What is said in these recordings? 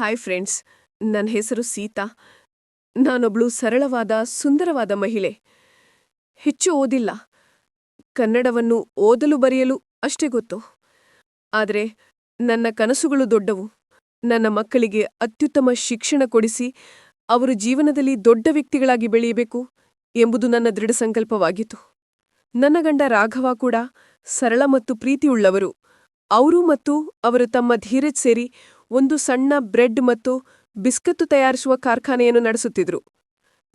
Hi friends ನನ್ನ ಹೆಸರು ಸೀತಾ. ನಾನೊಬ್ಳು ಸರಳವಾದ, ಸುಂದರವಾದ ಮಹಿಳೆ. ಹೆಚ್ಚು ಓದಿಲ್ಲ. ಕನ್ನಡವನ್ನು ಓದಲು ಬರೆಯಲು ಅಷ್ಟೇ ಗೊತ್ತು. ಆದರೆ, ನನ್ನ ಕನಸುಗಳು ದೊಡ್ಡವು. ನನ್ನ ಮಕ್ಕಳಿಗೆ ಅತ್ಯುತ್ತಮ ಶಿಕ್ಷಣ ಕೊಡಿಸಿ, ಅವರು ಜೀವನದಲ್ಲಿ ದೊಡ್ಡ ವ್ಯಕ್ತಿಗಳಾಗಿ ಬೆಳೆಯಬೇಕು ಎಂಬುದು ನನ್ನ ದೃಢ ಸಂಕಲ್ಪವಾಗಿತ್ತು. ನನ್ನ ಗಂಡ ರಾಘವ ಕೂಡ ಸರಳ ಮತ್ತು ಪ್ರೀತಿಯುಳ್ಳವರು. ಅವರು ಮತ್ತು ಅವರು ತಮ್ಮ ಧೀರಜ್ ಸೇರಿ ಒಂದು ಸಣ್ಣ ಬ್ರೆಡ್ ಮತ್ತು ಬಿಸ್ಕತ್ತು ತಯಾರಿಸುವ ಕಾರ್ಖಾನೆಯನ್ನು ನಡೆಸುತ್ತಿದ್ರು.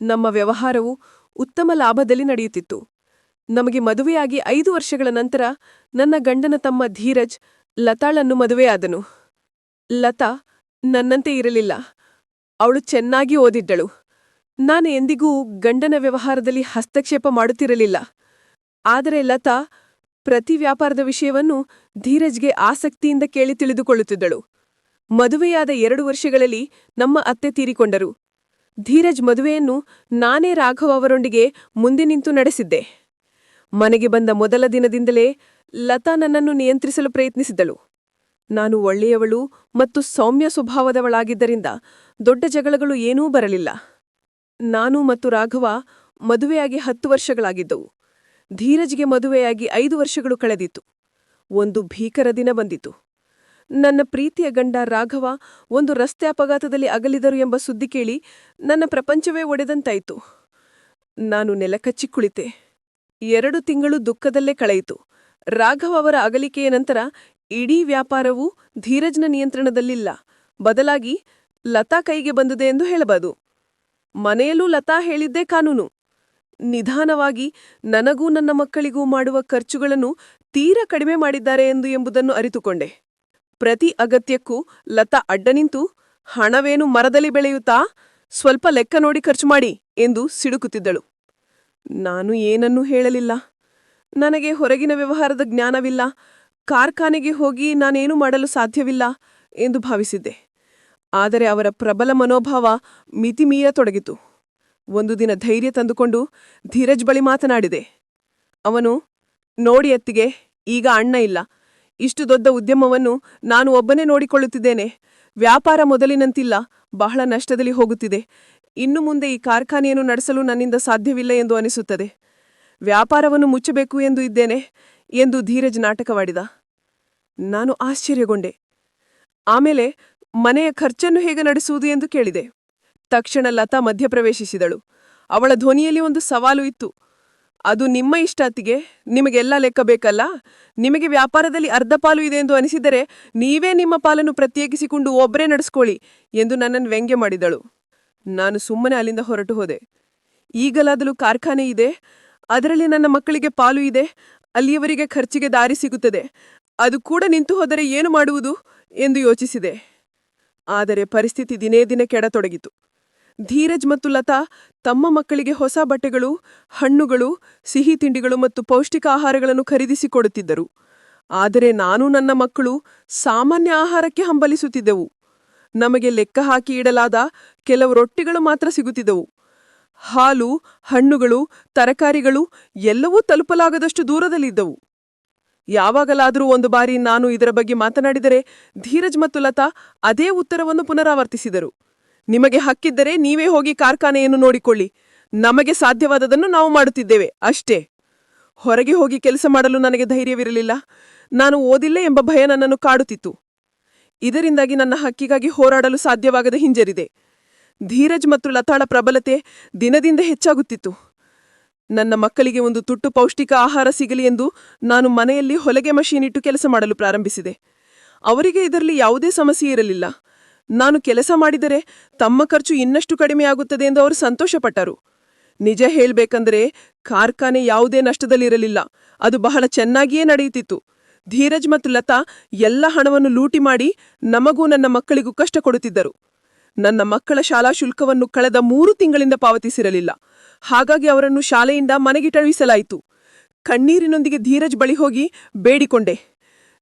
ನಮ್ಮ ವ್ಯವಹಾರವು ಉತ್ತಮ ಲಾಭದಲ್ಲಿ ನಡೆಯುತ್ತಿತ್ತು. ನಮಗೆ ಮದುವೆಯಾಗಿ ಐದು ವರ್ಷಗಳ ನಂತರ ನನ್ನ ಗಂಡನ ತಮ್ಮ ಧೀರಜ್ ಲತಾಳನ್ನು ಮದುವೆಯಾದನು. ಲತಾ ನನ್ನಂತೆ ಇರಲಿಲ್ಲ. ಅವಳು ಚೆನ್ನಾಗಿ ಓದಿದ್ದಳು. ನಾನು ಎಂದಿಗೂ ಗಂಡನ ವ್ಯವಹಾರದಲ್ಲಿ ಹಸ್ತಕ್ಷೇಪ ಮಾಡುತ್ತಿರಲಿಲ್ಲ. ಆದರೆ ಲತಾ ಪ್ರತಿ ವ್ಯಾಪಾರದ ವಿಷಯವನ್ನು ಧೀರಜ್ಗೆ ಆಸಕ್ತಿಯಿಂದ ಕೇಳಿ ತಿಳಿದುಕೊಳ್ಳುತ್ತಿದ್ದಳು. ಮದುವೆಯಾದ ಎರಡು ವರ್ಷಗಳಲ್ಲಿ ನಮ್ಮ ಅತ್ತೆ ತೀರಿಕೊಂಡರು. ಧೀರಜ್ ಮದುವೆಯನ್ನು ನಾನೇ ರಾಘವ್ ಅವರೊಂದಿಗೆ ಮುಂದೆ ನಿಂತು ನಡೆಸಿದ್ದೆ. ಮನೆಗೆ ಬಂದ ಮೊದಲ ದಿನದಿಂದಲೇ ಲತಾ ನನ್ನನ್ನು ನಿಯಂತ್ರಿಸಲು ಪ್ರಯತ್ನಿಸಿದಳು ನಾನು ಒಳ್ಳೆಯವಳು ಮತ್ತು ಸೌಮ್ಯ ಸ್ವಭಾವದವಳಾಗಿದ್ದರಿಂದ ದೊಡ್ಡ ಜಗಳಗಳು ಏನೂ ಬರಲಿಲ್ಲ. ನಾನು ಮತ್ತು ರಾಘವ ಮದುವೆಯಾಗಿ ಹತ್ತು ವರ್ಷಗಳಾಗಿದ್ದವು. ಧೀರಜ್ಗೆ ಮದುವೆಯಾಗಿ ಐದು ವರ್ಷಗಳು ಕಳೆದಿತ್ತು. ಒಂದು ಭೀಕರ ದಿನ ಬಂದಿತು ನನ್ನ ಪ್ರೀತಿಯ ಗಂಡ ರಾಘವ ಒಂದು ರಸ್ತೆ ಅಪಘಾತದಲ್ಲಿ ಅಗಲಿದರು ಎಂಬ ಸುದ್ದಿ ಕೇಳಿ ನನ್ನ ಪ್ರಪಂಚವೇ ಒಡೆದಂತಾಯಿತು. ನಾನು ನೆಲಕಚ್ಚಿ ಕುಳಿತೆ. ಎರಡು ತಿಂಗಳು ದುಃಖದಲ್ಲೇ ಕಳೆಯಿತು. ರಾಘವ ಅವರ ಅಗಲಿಕೆಯ ನಂತರ ಇಡೀ ವ್ಯಾಪಾರವು ಧೀರಜ್ನ ನಿಯಂತ್ರಣದಲ್ಲಿಲ್ಲ. ಬದಲಾಗಿ ಲತಾ ಕೈಗೆ ಬಂದಿದೆ ಎಂದು ಹೇಳಬಹುದು ಮನೆಯಲ್ಲೂ ಲತಾ ಹೇಳಿದ್ದೇ ಕಾನೂನು. ನಿಧಾನವಾಗಿ ನನಗೂ ನನ್ನ ಮಕ್ಕಳಿಗೂ ಮಾಡುವ ಖರ್ಚುಗಳನ್ನು ತೀರ ಕಡಿಮೆ ಮಾಡಿದ್ದಾರೆ ಎಂದು ಎಂಬುದನ್ನು ಅರಿತುಕೊಂಡೆ. ಪ್ರತಿ ಅಗತ್ಯಕ್ಕೂ ಲತಾ ಅಡ್ಡ ನಿಂತು, ಹಣವೇನು ಮರದಲ್ಲಿ ಬೆಳೆಯುತ್ತಾ? ಸ್ವಲ್ಪ ಲೆಕ್ಕ ನೋಡಿ ಖರ್ಚು ಮಾಡಿ ಎಂದು ಸಿಡುಕುತ್ತಿದ್ದಳು. ನಾನು ಏನನ್ನೂ ಹೇಳಲಿಲ್ಲ. ನನಗೆ ಹೊರಗಿನ ವ್ಯವಹಾರದ ಜ್ಞಾನವಿಲ್ಲ. ಕಾರ್ಖಾನೆಗೆ ಹೋಗಿ ನಾನೇನು ಮಾಡಲು ಸಾಧ್ಯವಿಲ್ಲ ಎಂದು ಭಾವಿಸಿದ್ದೆ. ಆದರೆ ಅವರ ಪ್ರಬಲ ಮನೋಭಾವ ಮಿತಿಮೀರತೊಡಗಿತು ಒಂದು ದಿನ ಧೈರ್ಯ ತಂದುಕೊಂಡು ಧೀರಜ್ ಬಳಿ ಮಾತನಾಡಿದೆ. ಅವನು, ನೋಡಿ ಅತ್ತಿಗೆ, ಈಗ ಅಣ್ಣ ಇಲ್ಲ. ಇಷ್ಟು ದೊಡ್ಡ ಉದ್ಯಮವನ್ನು ನಾನು ಒಬ್ಬನೇ ನೋಡಿಕೊಳ್ಳುತ್ತಿದ್ದೇನೆ. ವ್ಯಾಪಾರ ಮೊದಲಿನಂತಿಲ್ಲ, ಬಹಳ ನಷ್ಟದಲ್ಲಿ ಹೋಗುತ್ತಿದೆ. ಇನ್ನು ಮುಂದೆ ಈ ಕಾರ್ಖಾನೆಯನ್ನು ನಡೆಸಲು ನನ್ನಿಂದ ಸಾಧ್ಯವಿಲ್ಲ ಎಂದು ಅನಿಸುತ್ತದೆ. ವ್ಯಾಪಾರವನ್ನು ಮುಚ್ಚಬೇಕು ಎಂದು ಇದ್ದೇನೆ ಎಂದು ಧೀರಜ್ ನಾಟಕವಾಡಿದ. ನಾನು ಆಶ್ಚರ್ಯಗೊಂಡೆ. ಆಮೇಲೆ ಮನೆಯ ಖರ್ಚನ್ನು ಹೇಗೆ ನಡೆಸುವುದು ಎಂದು ಕೇಳಿದೆ. ತಕ್ಷಣ ಲತಾ ಮಧ್ಯಪ್ರವೇಶಿಸಿದಳು. ಅವಳ ಧ್ವನಿಯಲ್ಲಿ ಒಂದು ಸವಾಲು ಇತ್ತು. ಅದು ನಿಮ್ಮ ಇಷ್ಟಾತಿಗೆ ನಿಮಗೆಲ್ಲ ಲೆಕ್ಕ ಬೇಕಲ್ಲ? ನಿಮಗೆ ವ್ಯಾಪಾರದಲ್ಲಿ ಅರ್ಧ ಪಾಲು ಇದೆ ಎಂದು ಅನಿಸಿದರೆ ನೀವೇ ನಿಮ್ಮ ಪಾಲನ್ನು ಪ್ರತ್ಯೇಕಿಸಿಕೊಂಡು ಒಬ್ಬರೇ ನಡೆಸ್ಕೊಳ್ಳಿ ಎಂದು ನನ್ನನ್ನು ವ್ಯಂಗ್ಯ ಮಾಡಿದಳು. ನಾನು ಸುಮ್ಮನೆ ಅಲ್ಲಿಂದ ಹೊರಟು ಹೋದೆ. ಈಗಲಾದಲೂ ಕಾರ್ಖಾನೆ ಇದೆ. ಅದರಲ್ಲಿ ನನ್ನ ಮಕ್ಕಳಿಗೆ ಪಾಲು ಇದೆ. ಅಲ್ಲಿಯವರಿಗೆ ಖರ್ಚಿಗೆ ದಾರಿ ಸಿಗುತ್ತದೆ. ಅದು ಕೂಡ ನಿಂತು ಹೋದರೆ ಏನು ಮಾಡುವುದು? ಎಂದು ಯೋಚಿಸಿದೆ. ಆದರೆ ಪರಿಸ್ಥಿತಿ ದಿನೇ ದಿನ ಕೆಡತೊಡಗಿತು. ಧೀರಜ್ ಮತ್ತು ಲತಾ ತಮ್ಮ ಮಕ್ಕಳಿಗೆ ಹೊಸ ಬಟ್ಟೆಗಳು, ಹಣ್ಣುಗಳು, ಸಿಹಿ ತಿಂಡಿಗಳು ಮತ್ತು ಪೌಷ್ಟಿಕ ಆಹಾರಗಳನ್ನು ಖರೀದಿಸಿಕೊಡುತ್ತಿದ್ದರು ಆದರೆ ನಾನು ನನ್ನ ಮಕ್ಕಳು ಸಾಮಾನ್ಯ ಆಹಾರಕ್ಕೆ ಹಂಬಲಿಸುತ್ತಿದ್ದೆವು. ನಮಗೆ ಲೆಕ್ಕ ಹಾಕಿ ಇಡಲಾದ ಕೆಲವು ರೊಟ್ಟಿಗಳು ಮಾತ್ರ ಸಿಗುತ್ತಿದ್ದವು. ಹಾಲು, ಹಣ್ಣುಗಳು, ತರಕಾರಿಗಳು ಎಲ್ಲವೂ ತಲುಪಲಾಗದಷ್ಟು ದೂರದಲ್ಲಿದ್ದವು. ಯಾವಾಗಲಾದರೂ ಒಂದು ಬಾರಿ ನಾನು ಇದರ ಬಗ್ಗೆ ಮಾತನಾಡಿದರೆ ಧೀರಜ್ ಮತ್ತು ಲತಾ ಅದೇ ಉತ್ತರವನ್ನು ಪುನರಾವರ್ತಿಸಿದರು. ನಿಮಗೆ ಹಕ್ಕಿದ್ದರೆ ನೀವೇ ಹೋಗಿ ಕಾರ್ಖಾನೆಯನ್ನು ನೋಡಿಕೊಳ್ಳಿ. ನಮಗೆ ಸಾಧ್ಯವಾದದನ್ನು ನಾವು ಮಾಡುತ್ತಿದ್ದೇವೆ, ಅಷ್ಟೇ. ಹೊರಗೆ ಹೋಗಿ ಕೆಲಸ ಮಾಡಲು ನನಗೆ ಧೈರ್ಯವಿರಲಿಲ್ಲ. ನಾನು ಓದಿಲ್ಲ ಎಂಬ ಭಯ ನನ್ನನ್ನು ಕಾಡುತ್ತಿತ್ತು. ಇದರಿಂದಾಗಿ ನನ್ನ ಹಕ್ಕಿಗಾಗಿ ಹೋರಾಡಲು ಸಾಧ್ಯವಾಗದ ಹಿಂಜರಿದೆ. ಧೀರಜ್ ಮತ್ತು ಲತಾಳ ಪ್ರಬಲತೆ ದಿನದಿಂದ ಹೆಚ್ಚಾಗುತ್ತಿತ್ತು. ನನ್ನ ಮಕ್ಕಳಿಗೆ ಒಂದು ತುಟ್ಟು ಪೌಷ್ಟಿಕ ಆಹಾರ ಸಿಗಲಿ ಎಂದು ನಾನು ಮನೆಯಲ್ಲಿ ಹೊಲಗೆ ಮಷೀನ್ ಇಟ್ಟು ಕೆಲಸ ಮಾಡಲು ಪ್ರಾರಂಭಿಸಿದೆ. ಅವರಿಗೆ ಇದರಲ್ಲಿ ಯಾವುದೇ ಸಮಸ್ಯೆ ಇರಲಿಲ್ಲ. ನಾನು ಕೆಲಸ ಮಾಡಿದರೆ ತಮ್ಮ ಖರ್ಚು ಇನ್ನಷ್ಟು ಕಡಿಮೆಯಾಗುತ್ತದೆ ಎಂದು ಅವರು ಸಂತೋಷಪಟ್ಟರು. ನಿಜ ಹೇಳ್ಬೇಕಂದ್ರೆ ಕಾರ್ಖಾನೆ ಯಾವುದೇ ನಷ್ಟದಲ್ಲಿರಲಿಲ್ಲ. ಅದು ಬಹಳ ಚೆನ್ನಾಗಿಯೇ ನಡೆಯುತ್ತಿತ್ತು. ಧೀರಜ್ ಮತ್ತು ಲತಾ ಎಲ್ಲ ಹಣವನ್ನು ಲೂಟಿ ಮಾಡಿ ನಮಗೂ ನನ್ನ ಮಕ್ಕಳಿಗೂ ಕಷ್ಟ ಕೊಡುತ್ತಿದ್ದರು. ನನ್ನ ಮಕ್ಕಳ ಶಾಲಾ ಶುಲ್ಕವನ್ನು ಕಳೆದ ಮೂರು ತಿಂಗಳಿಂದ ಪಾವತಿಸಿರಲಿಲ್ಲ. ಹಾಗಾಗಿ ಅವರನ್ನು ಶಾಲೆಯಿಂದ ಮನೆಗೆ ಕಳುಹಿಸಲಾಯಿತು. ಕಣ್ಣೀರಿನೊಂದಿಗೆ ಧೀರಜ್ ಬಳಿ ಹೋಗಿ ಬೇಡಿಕೊಂಡೆ.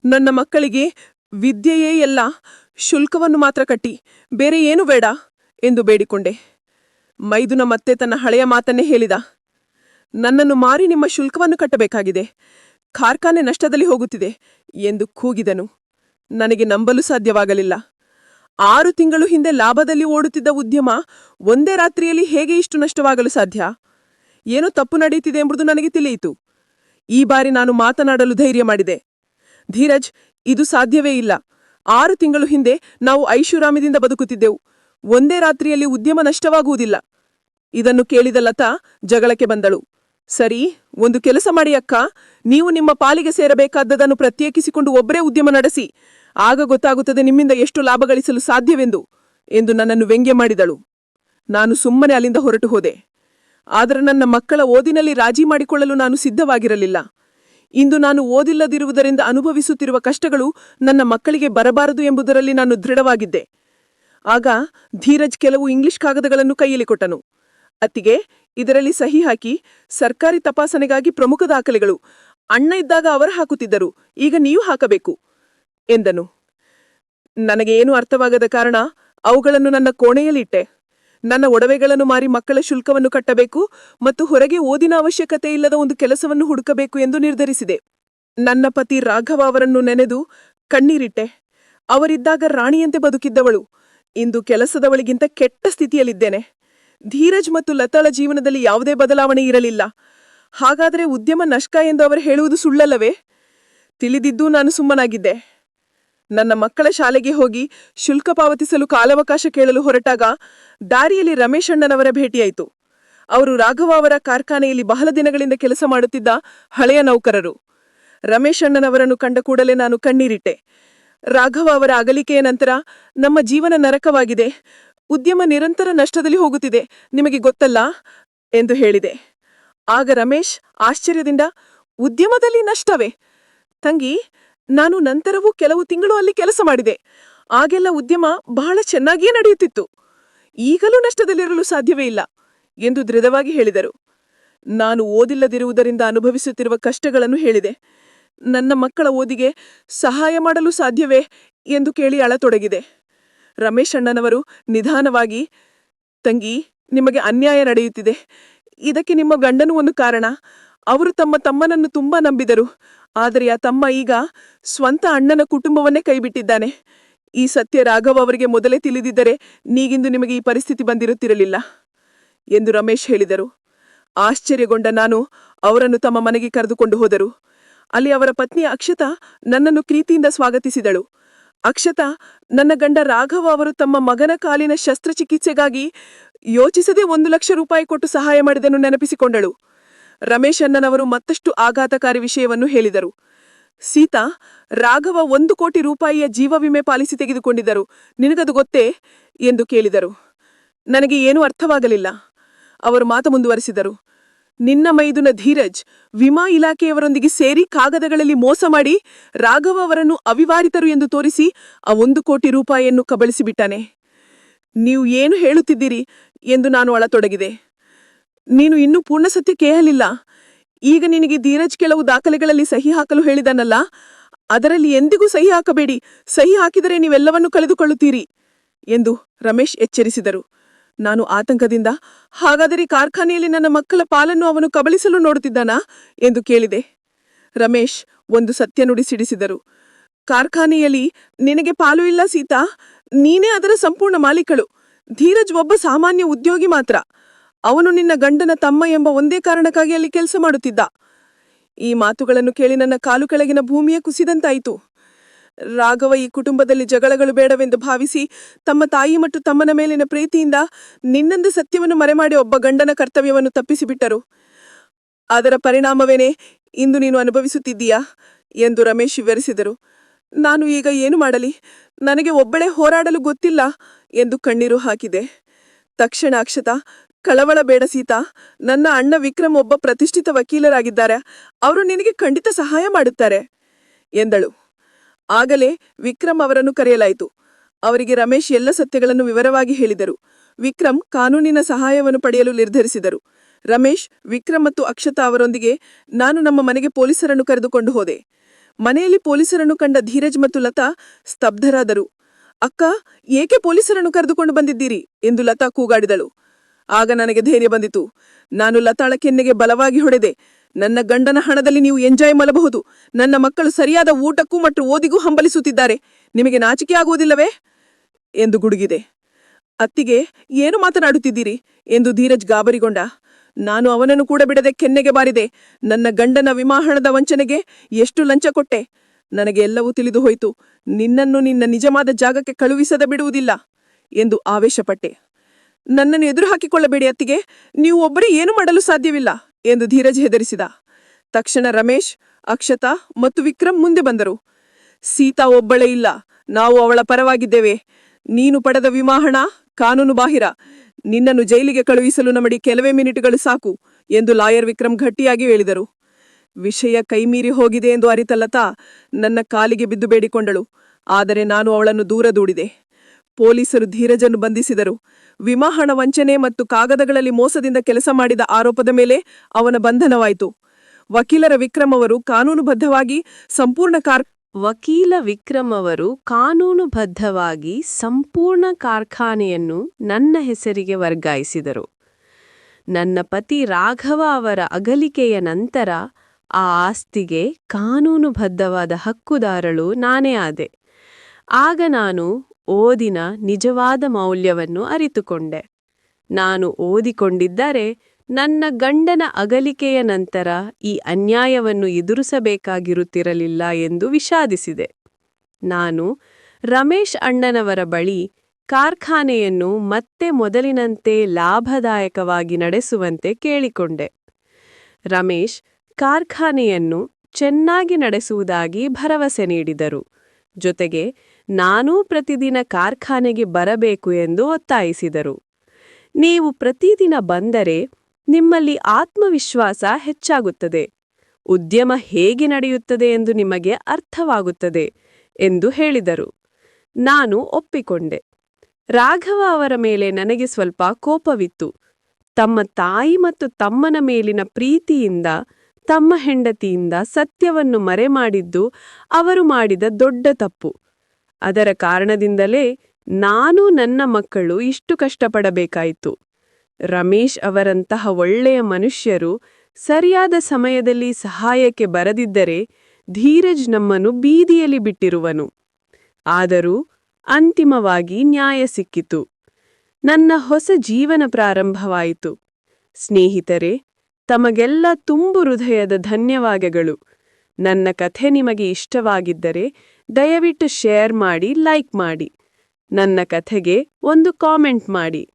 ನನ್ನ ಮಕ್ಕಳಿಗೆ ವಿದ್ಯೆಯೇ ಎಲ್ಲ ಶುಲ್ಕವನ್ನು ಮಾತ್ರ ಕಟ್ಟಿ ಬೇರೆ ಏನು ಬೇಡ ಎಂದು ಬೇಡಿಕೊಂಡೆ. ಮೈದುನ ಮತ್ತೆ ತನ್ನ ಹಳೆಯ ಮಾತನ್ನೇ ಹೇಳಿದ, ನನ್ನನ್ನು ಮಾರಿ ನಿಮ್ಮ ಶುಲ್ಕವನ್ನು ಕಟ್ಟಬೇಕಾಗಿದೆ, ಕಾರ್ಖಾನೆ ನಷ್ಟದಲ್ಲಿ ಹೋಗುತ್ತಿದೆ ಎಂದು ಕೂಗಿದನು. ನನಗೆ ನಂಬಲು ಸಾಧ್ಯವಾಗಲಿಲ್ಲ. ಆರು ತಿಂಗಳು ಹಿಂದೆ ಲಾಭದಲ್ಲಿ ಓಡುತ್ತಿದ್ದ ಉದ್ಯಮ ಒಂದೇ ರಾತ್ರಿಯಲ್ಲಿ ಹೇಗೆ ಇಷ್ಟು ನಷ್ಟವಾಗಲು ಸಾಧ್ಯ? ಏನೋ ತಪ್ಪು ನಡೆಯುತ್ತಿದೆ ಎಂಬುದು ನನಗೆ ತಿಳಿಯಿತು. ಈ ಬಾರಿ ನಾನು ಮಾತನಾಡಲು ಧೈರ್ಯ ಮಾಡಿದೆ. ಧೀರಜ್ ಇದು ಸಾಧ್ಯವೇ ಇಲ್ಲ. ಆರು ತಿಂಗಳು ಹಿಂದೆ ನಾವು ಐಷಾರಾಮ್ಯದಿಂದ ಬದುಕುತ್ತಿದ್ದೆವು. ಒಂದೇ ರಾತ್ರಿಯಲ್ಲಿ ಉದ್ಯಮ ನಷ್ಟವಾಗುವುದಿಲ್ಲ. ಇದನ್ನು ಕೇಳಿದ ಲತಾ ಜಗಳಕ್ಕೆ ಬಂದಳು. ಸರಿ, ಒಂದು ಕೆಲಸ ಮಾಡಿ ಅಕ್ಕ. ನೀವು ನಿಮ್ಮ ಪಾಲಿಗೆ ಸೇರಬೇಕಾದದನ್ನು ಪ್ರತ್ಯೇಕಿಸಿಕೊಂಡು ಒಬ್ಬರೇ ಉದ್ಯಮ ನಡೆಸಿ. ಆಗ ಗೊತ್ತಾಗುತ್ತದೆ ನಿಮ್ಮಿಂದ ಎಷ್ಟು ಲಾಭ ಗಳಿಸಲು ಸಾಧ್ಯವೆಂದು ಎಂದು ನನ್ನನ್ನು ವ್ಯಂಗ್ಯ ಮಾಡಿದಳು. ನಾನು ಸುಮ್ಮನೆ ಅಲ್ಲಿಂದ ಹೊರಟು ಹೋದೆ. ಆದರೆ ನನ್ನ ಮಕ್ಕಳ ಓದಿನಲ್ಲಿ ರಾಜಿ ಮಾಡಿಕೊಳ್ಳಲು ನಾನು ಸಿದ್ಧವಾಗಿರಲಿಲ್ಲ. ಇಂದು ನಾನು ಓದಿಲ್ಲದಿರುವುದರಿಂದ ಅನುಭವಿಸುತ್ತಿರುವ ಕಷ್ಟಗಳು ನನ್ನ ಮಕ್ಕಳಿಗೆ ಬರಬಾರದು ಎಂಬುದರಲ್ಲಿ ನಾನು ದೃಢವಾಗಿದ್ದೆ. ಆಗ ಧೀರಜ್ ಕೆಲವು ಇಂಗ್ಲಿಷ್ ಕಾಗದಗಳನ್ನು ಕೈಯಲ್ಲಿ ಕೊಟ್ಟನು. ಅತ್ತಿಗೆ ಇದರಲ್ಲಿ ಸಹಿ ಹಾಕಿ ಸರ್ಕಾರಿ ತಪಾಸಣೆಗಾಗಿ ಪ್ರಮುಖ ದಾಖಲೆಗಳು. ಅಣ್ಣ ಇದ್ದಾಗ ಅವರು ಹಾಕುತ್ತಿದ್ದರು. ಈಗ ನೀವು ಹಾಕಬೇಕು ಎಂದನು. ನನಗೆ ಏನು ಅರ್ಥವಾಗದ ಕಾರಣ ಅವುಗಳನ್ನು ನನ್ನ ಕೋಣೆಯಲ್ಲಿಟ್ಟೆ ನನ್ನ ಒಡವೆಗಳನ್ನು ಮಾರಿ ಮಕ್ಕಳ ಶುಲ್ಕವನ್ನು ಕಟ್ಟಬೇಕು ಮತ್ತು ಹೊರಗೆ ಓದಿನ ಅವಶ್ಯಕತೆ ಇಲ್ಲದ ಒಂದು ಕೆಲಸವನ್ನು ಹುಡುಕಬೇಕು ಎಂದು ನಿರ್ಧರಿಸಿದೆ. ನನ್ನ ಪತಿ ರಾಘವ ಅವರನ್ನು ನೆನೆದು, ಕಣ್ಣೀರಿಟ್ಟೆ. ಅವರಿದ್ದಾಗ ರಾಣಿಯಂತೆ ಬದುಕಿದ್ದವಳು. ಇಂದು ಕೆಲಸದವಳಿಗಿಂತ ಕೆಟ್ಟ ಸ್ಥಿತಿಯಲ್ಲಿದ್ದೇನೆ. ಧೀರಜ್ ಮತ್ತು ಲತಾಳ ಜೀವನದಲ್ಲಿ ಯಾವುದೇ ಬದಲಾವಣೆ ಇರಲಿಲ್ಲ. ಹಾಗಾದರೆ ಉದ್ಯಮ ನಷ್ಟ ಎಂದು ಅವರು ಹೇಳುವುದು ಸುಳ್ಳಲ್ಲವೇ? ತಿಳಿದಿದ್ದೂ ನಾನು ಸುಮ್ಮನಾಗಿದ್ದೆ. ನನ್ನ ಮಕ್ಕಳ ಶಾಲೆಗೆ ಹೋಗಿ ಶುಲ್ಕ ಪಾವತಿಸಲು ಕಾಲಾವಕಾಶ ಕೇಳಲು ಹೊರಟಾಗ ದಾರಿಯಲ್ಲಿ ರಮೇಶಣ್ಣನವರ ಭೇಟಿಯಾಯಿತು. ಅವರು ರಾಘವ ಅವರ ಕಾರ್ಖಾನೆಯಲ್ಲಿ ಬಹಳ ದಿನಗಳಿಂದ ಕೆಲಸ ಮಾಡುತ್ತಿದ್ದ ಹಳೆಯ ನೌಕರರು. ರಮೇಶಣ್ಣನವರನ್ನು ಕಂಡ ಕೂಡಲೇ ನಾನು ಕಣ್ಣೀರಿಟ್ಟೆ. ರಾಘವ ಅವರ ಅಗಲಿಕೆಯ ನಂತರ ನಮ್ಮ ಜೀವನ ನರಕವಾಗಿದೆ. ಉದ್ಯಮ ನಿರಂತರ ನಷ್ಟದಲ್ಲಿ ಹೋಗುತ್ತಿದೆ. ನಿಮಗೆ ಗೊತ್ತಲ್ಲ? ಎಂದು ಹೇಳಿದೆ. ಆಗ ರಮೇಶ್ ಆಶ್ಚರ್ಯದಿಂದ, ಉದ್ಯಮದಲ್ಲಿ ನಷ್ಟವೇ? ತಂಗಿ ನಾನು ನಂತರವೂ ಕೆಲವು ತಿಂಗಳು ಅಲ್ಲಿ ಕೆಲಸ ಮಾಡಿದೆ. ಆಗೆಲ್ಲ ಉದ್ಯಮ ಬಹಳ ಚೆನ್ನಾಗಿಯೇ ನಡೆಯುತ್ತಿತ್ತು. ಈಗಲೂ ನಷ್ಟದಲ್ಲಿರಲು ಸಾಧ್ಯವೇ ಇಲ್ಲ, ಎಂದು ದೃಢವಾಗಿ ಹೇಳಿದರು. ನಾನು ಓದಿಲ್ಲದಿರುವುದರಿಂದ ಅನುಭವಿಸುತ್ತಿರುವ ಕಷ್ಟಗಳನ್ನು ಹೇಳಿದೆ. ನನ್ನ ಮಕ್ಕಳ ಓದಿಗೆ ಸಹಾಯ ಮಾಡಲು ಸಾಧ್ಯವೇ, ಎಂದು ಕೇಳಿ ಅಳತೊಡಗಿದೆ. ರಮೇಶ್ ಅಣ್ಣನವರು ನಿಧಾನವಾಗಿ, ತಂಗಿ, ನಿಮಗೆ ಅನ್ಯಾಯ ನಡೆಯುತ್ತಿದೆ. ಇದಕ್ಕೆ ನಿಮ್ಮ ಗಂಡನು ಒಂದು ಕಾರಣ. ಅವರು ತಮ್ಮ ತಮ್ಮನನ್ನು ತುಂಬಾ ನಂಬಿದರು. ಆದರೆ ಆ ತಮ್ಮ ಈಗ ಸ್ವಂತ ಅಣ್ಣನ ಕುಟುಂಬವನ್ನೇ ಕೈಬಿಟ್ಟಿದ್ದಾನೆ. ಈ ಸತ್ಯ ರಾಘವ್ ಅವರಿಗೆ ಮೊದಲೇ ತಿಳಿದಿದ್ದರೆ ನೀಗಿಂದು ನಿಮಗೆ ಈ ಪರಿಸ್ಥಿತಿ ಬಂದಿರುತ್ತಿರಲಿಲ್ಲ ಎಂದು ರಮೇಶ್ ಹೇಳಿದರು. ಆಶ್ಚರ್ಯಗೊಂಡ ನಾನು ಅವರನ್ನು ತಮ್ಮ ಮನೆಗೆ ಕರೆದುಕೊಂಡು ಹೋದರು. ಅಲ್ಲಿ ಅವರ ಪತ್ನಿ ಅಕ್ಷತಾ ನನ್ನನ್ನು ಪ್ರೀತಿಯಿಂದ ಸ್ವಾಗತಿಸಿದಳು. ಅಕ್ಷತಾ, ನನ್ನ ಗಂಡ ರಾಘವ ಅವರು ತಮ್ಮ ಮಗನ ಕಾಲಿನ ಶಸ್ತ್ರಚಿಕಿತ್ಸೆಗಾಗಿ ಯೋಚಿಸದೆ ಒಂದು ಲಕ್ಷ ರೂಪಾಯಿ ಕೊಟ್ಟು ಸಹಾಯ ಮಾಡಿದನ್ನು ನೆನಪಿಸಿಕೊಂಡಳು. ರಮೇಶ್ ಅಣ್ಣನವರು ಮತ್ತಷ್ಟು ಆಘಾತಕಾರಿ ವಿಷಯವನ್ನು ಹೇಳಿದರು. ಸೀತಾ, ರಾಘವ ಒಂದು ಕೋಟಿ ರೂಪಾಯಿಯ ಜೀವ ವಿಮೆ ಪಾಲಿಸಿ ತೆಗೆದುಕೊಂಡಿದ್ದರು. ನಿನಗದು ಗೊತ್ತೇ? ಎಂದು ಕೇಳಿದರು. ನನಗೆ ಏನೂ ಅರ್ಥವಾಗಲಿಲ್ಲ. ಅವರು ಮಾತು ಮುಂದುವರೆಸಿದರು. ನಿನ್ನ ಮೈದುನ ಧೀರಜ್, ವಿಮಾ ಇಲಾಖೆಯವರೊಂದಿಗೆ ಸೇರಿ ಕಾಗದಗಳಲ್ಲಿ ಮೋಸ ಮಾಡಿ ರಾಘವ ಅವರನ್ನು ಅವಿವಾರಿತರು ಎಂದು ತೋರಿಸಿ ಆ ಒಂದು ಕೋಟಿ ರೂಪಾಯಿಯನ್ನು ಕಬಳಿಸಿಬಿಟ್ಟಾನೆ. ನೀವು ಏನು ಹೇಳುತ್ತಿದ್ದೀರಿ ಎಂದು ನಾನು ಅಳತೊಡಗಿದೆ. ನೀನು ಇನ್ನೂ ಪೂರ್ಣ ಸತ್ಯ ಕೇಳಲಿಲ್ಲ ಈಗ ನಿನಗೆ ಧೀರಜ್ ಕೆಲವು ದಾಖಲೆಗಳಲ್ಲಿ ಸಹಿ ಹಾಕಲು ಹೇಳಿದನಲ್ಲ? ಅದರಲ್ಲಿ ಎಂದಿಗೂ ಸಹಿ ಹಾಕಬೇಡಿ. ಸಹಿ ಹಾಕಿದರೆ ನೀವೆಲ್ಲವನ್ನೂ ಕಳೆದುಕೊಳ್ಳುತ್ತೀರಿ ಎಂದು ರಮೇಶ್ ಎಚ್ಚರಿಸಿದರು. ನಾನು ಆತಂಕದಿಂದ, ಹಾಗಾದರೆ ಕಾರ್ಖಾನೆಯಲ್ಲಿ ನನ್ನ ಮಕ್ಕಳ ಪಾಲನ್ನು ಅವನು ಕಬಳಿಸಲು ನೋಡುತ್ತಿದ್ದಾನಾ ಎಂದು ಕೇಳಿದೆ. ರಮೇಶ್ ಒಂದು ಸತ್ಯ ನುಡಿ ಸಿಡಿಸಿದರು ಕಾರ್ಖಾನೆಯಲ್ಲಿ ನಿನಗೆ ಪಾಲು ಇಲ್ಲ ಸೀತಾ. ನೀನೇ ಅದರ ಸಂಪೂರ್ಣ ಮಾಲೀಕಳು. ಧೀರಜ್ ಒಬ್ಬ ಸಾಮಾನ್ಯ ಉದ್ಯೋಗಿ ಮಾತ್ರ. ಅವನು ನಿನ್ನ ಗಂಡನ ತಮ್ಮ ಎಂಬ ಒಂದೇ ಕಾರಣಕ್ಕಾಗಿ ಅಲ್ಲಿ ಕೆಲಸ ಮಾಡುತ್ತಿದ್ದ. ಈ ಮಾತುಗಳನ್ನು ಕೇಳಿ ನನ್ನ ಕಾಲು ಕೆಳಗಿನ ಭೂಮಿಯೇ ಕುಸಿದಂತಾಯಿತು. ರಾಘವ ಈ ಕುಟುಂಬದಲ್ಲಿ ಜಗಳಗಳು ಬೇಡವೆಂದು ಭಾವಿಸಿ ತಮ್ಮ ತಾಯಿ ಮತ್ತು ತಮ್ಮನ ಮೇಲಿನ ಪ್ರೀತಿಯಿಂದ ನಿನ್ನಂದು ಸತ್ಯವನ್ನು ಮರೆಮಾಡಿ ಒಬ್ಬ ಗಂಡನ ಕರ್ತವ್ಯವನ್ನು ತಪ್ಪಿಸಿಬಿಟ್ಟರು. ಅದರ ಪರಿಣಾಮವೇನೆ ಇಂದು ನೀನು ಅನುಭವಿಸುತ್ತಿದ್ದೀಯಾ? ಎಂದು ರಮೇಶ್ ವಿವರಿಸಿದರು. ನಾನು ಈಗ ಏನು ಮಾಡಲಿ? ನನಗೆ ಒಬ್ಬಳೇ ಹೋರಾಡಲು ಗೊತ್ತಿಲ್ಲ ಎಂದು ಕಣ್ಣೀರು ಹಾಕಿದೆ. ತಕ್ಷಣ ಅಕ್ಷತಾ ಕಳವಳ ಬೇಡ ಸೀತಾ. ನನ್ನ ಅಣ್ಣ ವಿಕ್ರಮ್ ಒಬ್ಬ ಪ್ರತಿಷ್ಠಿತ ವಕೀಲರಾಗಿದ್ದಾರೆ. ಅವರು ನಿನಗೆ ಖಂಡಿತ ಸಹಾಯ ಮಾಡುತ್ತಾರೆ ಎಂದಳು. ಆಗಲೇ ವಿಕ್ರಮ್ ಅವರನ್ನು ಕರೆಯಲಾಯಿತು. ಅವರಿಗೆ ರಮೇಶ್ ಎಲ್ಲ ಸತ್ಯಗಳನ್ನು ವಿವರವಾಗಿ ಹೇಳಿದರು. ವಿಕ್ರಮ್ ಕಾನೂನಿನ ಸಹಾಯವನ್ನು ಪಡೆಯಲು ನಿರ್ಧರಿಸಿದರು. ರಮೇಶ್, ವಿಕ್ರಮ್ ಮತ್ತು ಅಕ್ಷತಾ ಅವರೊಂದಿಗೆ ನಾನು ನಮ್ಮ ಮನೆಗೆ ಪೊಲೀಸರನ್ನು ಕರೆದುಕೊಂಡು ಹೋದೆ. ಮನೆಯಲ್ಲಿ ಪೊಲೀಸರನ್ನು ಕಂಡ ಧೀರಜ್ ಮತ್ತು ಲತಾ ಸ್ತಬ್ಧರಾದರು. ಅಕ್ಕ, ಏಕೆ ಪೊಲೀಸರನ್ನು ಕರೆದುಕೊಂಡು ಬಂದಿದ್ದೀರಿ? ಎಂದು ಲತಾ ಕೂಗಾಡಿದಳು. ಆಗ ನನಗೆ ಧೈರ್ಯ ಬಂದಿತು. ನಾನು ಲತಾಳ ಕೆನ್ನೆಗೆ ಬಲವಾಗಿ ಹೊಡೆದೆ. ನನ್ನ ಗಂಡನ ಹಣದಲ್ಲಿ ನೀವು ಎಂಜಾಯ್ ಮಾಡಬಹುದು. ನನ್ನ ಮಕ್ಕಳು ಸರಿಯಾದ ಊಟಕ್ಕೂ ಮತ್ತು ಓದಿಗೂ ಹಂಬಲಿಸುತ್ತಿದ್ದಾರೆ. ನಿಮಗೆ ನಾಚಿಕೆ ಆಗುವುದಿಲ್ಲವೇ? ಎಂದು ಗುಡುಗಿದೆ. ಅತ್ತಿಗೆ, ಏನು ಮಾತನಾಡುತ್ತಿದ್ದೀರಿ? ಎಂದು ಧೀರಜ್ ಗಾಬರಿಗೊಂಡ. ನಾನು ಅವನನ್ನು ಕೂಡ ಬಿಡದೆ ಕೆನ್ನೆಗೆ ಬಾರಿದೆ. ನನ್ನ ಗಂಡನ ವಿಮಾಹಣದ ವಂಚನೆಗೆ ಎಷ್ಟು ಲಂಚ ಕೊಟ್ಟೆ? ನನಗೆ ಎಲ್ಲವೂ ತಿಳಿದು ಹೋಯಿತು. ನಿನ್ನನ್ನು ನಿನ್ನ ನಿಜವಾದ ಜಾಗಕ್ಕೆ ಕಳುಹಿಸದ ಬಿಡುವುದಿಲ್ಲ ಎಂದು ಆವೇಶಪಟ್ಟೆ. ನನ್ನನ್ನು ಎದುರು ಹಾಕಿಕೊಳ್ಳಬೇಡಿ ಅತ್ತಿಗೆ. ನೀವು ಒಬ್ಬರೇ ಏನು ಮಾಡಲು ಸಾಧ್ಯವಿಲ್ಲ ಎಂದು ಧೀರಜ್ ಹೆದರಿಸಿದ. ತಕ್ಷಣ ರಮೇಶ್, ಅಕ್ಷತಾ ಮತ್ತು ವಿಕ್ರಮ್ ಮುಂದೆ ಬಂದರು. ಸೀತಾ ಒಬ್ಬಳೇ ಇಲ್ಲ. ನಾವು ಅವಳ ಪರವಾಗಿದ್ದೇವೆ. ನೀನು ಪಡೆದ ವಿಮಾಹಣ ಕಾನೂನು ಬಾಹಿರ. ನಿನ್ನನ್ನು ಜೈಲಿಗೆ ಕಳುಹಿಸಲು ನಮಡಿ ಕೆಲವೇ ಮಿನಿಟ್ಗಳು ಸಾಕು ಎಂದು ಲಾಯರ್ ವಿಕ್ರಮ್ ಗಟ್ಟಿಯಾಗಿ ಹೇಳಿದರು. ವಿಷಯ ಕೈಮೀರಿ ಹೋಗಿದೆ ಎಂದು ಅರಿತ ಲತಾ ನನ್ನ ಕಾಲಿಗೆ ಬಿದ್ದು ಬೇಡಿಕೊಂಡಳು. ಆದರೆ ನಾನು ಅವಳನ್ನು ದೂರ ದೂಡಿದೆ. ಪೊಲೀಸರು ಧೀರಜನ್ನು ಬಂಧಿಸಿದರು. ವಿಮಾಹಣ ವಂಚನೆ ಮತ್ತು ಕಾಗದಗಳಲ್ಲಿ ಮೋಸದಿಂದ ಕೆಲಸ ಮಾಡಿದ ಆರೋಪದ ಮೇಲೆ ಅವನ ಬಂಧನವಾಯಿತು. ವಕೀಲರ ವಿಕ್ರಮ್ ಅವರು ಕಾನೂನುಬದ್ಧವಾಗಿ ಸಂಪೂರ್ಣ ಕಾರ್ ವಕೀಲ ವಿಕ್ರಮ್ ಅವರು ಕಾನೂನುಬದ್ಧವಾಗಿ ಸಂಪೂರ್ಣ ಕಾರ್ಖಾನೆಯನ್ನು ನನ್ನ ಹೆಸರಿಗೆ ವರ್ಗಾಯಿಸಿದರು. ನನ್ನ ಪತಿ ರಾಘವ ಅವರ ಅಗಲಿಕೆಯ ನಂತರ ಆ ಆಸ್ತಿಗೆ ಕಾನೂನುಬದ್ಧವಾದ ಹಕ್ಕುದಾರಳು ನಾನೇ ಆದೆ. ಆಗ ನಾನು ಓದಿನ ನಿಜವಾದ ಮೌಲ್ಯವನ್ನು ಅರಿತುಕೊಂಡೆ. ನಾನು ಓದಿಕೊಂಡಿದ್ದರೆ ನನ್ನ ಗಂಡನ ಅಗಲಿಕೆಯ ನಂತರ ಈ ಅನ್ಯಾಯವನ್ನು ಎದುರಿಸಬೇಕಾಗಿರುತ್ತಿರಲಿಲ್ಲ ಎಂದು ವಿಷಾದಿಸಿದೆ. ನಾನು ರಮೇಶ್ ಅಣ್ಣನವರ ಬಳಿ ಕಾರ್ಖಾನೆಯನ್ನು ಮತ್ತೆ ಮೊದಲಿನಂತೆ ಲಾಭದಾಯಕವಾಗಿ ನಡೆಸುವಂತೆ ಕೇಳಿಕೊಂಡೆ. ರಮೇಶ್ ಕಾರ್ಖಾನೆಯನ್ನು ಚೆನ್ನಾಗಿ ನಡೆಸುವುದಾಗಿ ಭರವಸೆ ನೀಡಿದರು. ಜೊತೆಗೆ ನಾನೂ ಪ್ರತಿದಿನ ಕಾರ್ಖಾನೆಗೆ ಬರಬೇಕು ಎಂದು ಒತ್ತಾಯಿಸಿದರು. ನೀವು ಪ್ರತಿದಿನ ಬಂದರೆ ನಿಮ್ಮಲ್ಲಿ ಆತ್ಮವಿಶ್ವಾಸ ಹೆಚ್ಚಾಗುತ್ತದೆ. ಉದ್ಯಮ ಹೇಗೆ ನಡೆಯುತ್ತದೆ ಎಂದು ನಿಮಗೆ ಅರ್ಥವಾಗುತ್ತದೆ ಎಂದು ಹೇಳಿದರು. ನಾನು ಒಪ್ಪಿಕೊಂಡೆ. ರಾಘವ ಅವರ ಮೇಲೆ ನನಗೆ ಸ್ವಲ್ಪ ಕೋಪವಿತ್ತು. ತಮ್ಮ ತಾಯಿ ಮತ್ತು ತಮ್ಮನ ಮೇಲಿನ ಪ್ರೀತಿಯಿಂದ, ತಮ್ಮ ಹೆಂಡತಿಯಿಂದ ಸತ್ಯವನ್ನು ಮರೆಮಾಡಿದ್ದು ಅವರು ಮಾಡಿದ ದೊಡ್ಡ ತಪ್ಪು. ಅದರ ಕಾರಣದಿಂದಲೇ ನಾನು ನನ್ನ ಮಕ್ಕಳು ಇಷ್ಟು ಕಷ್ಟಪಡಬೇಕಾಯಿತು. ರಮೇಶ್ ಅವರಂತಹ ಒಳ್ಳೆಯ ಮನುಷ್ಯರು ಸರಿಯಾದ ಸಮಯದಲ್ಲಿ ಸಹಾಯಕ್ಕೆ ಬರದಿದ್ದರೆ ಧೀರಜ್ ನಮ್ಮನ್ನು ಬೀದಿಯಲ್ಲಿ ಬಿಟ್ಟಿರುವನು. ಆದರೂ ಅಂತಿಮವಾಗಿ ನ್ಯಾಯ ಸಿಕ್ಕಿತು. ನನ್ನ ಹೊಸ ಜೀವನ ಪ್ರಾರಂಭವಾಯಿತು. ಸ್ನೇಹಿತರೆ, ತಮಗೆಲ್ಲ ತುಂಬು ಹೃದಯದ ಧನ್ಯವಾದಗಳು. ನನ್ನ ಕಥೆ ನಿಮಗೆ ಇಷ್ಟವಾಗಿದ್ದರೆ ದಯವಿಟ್ಟು ಶೇರ್ ಮಾಡಿ ಲೈಕ್ ಮಾಡಿ. ನನ್ನ ಕಥೆಗೆ ಒಂದು ಕಾಮೆಂಟ್ ಮಾಡಿ.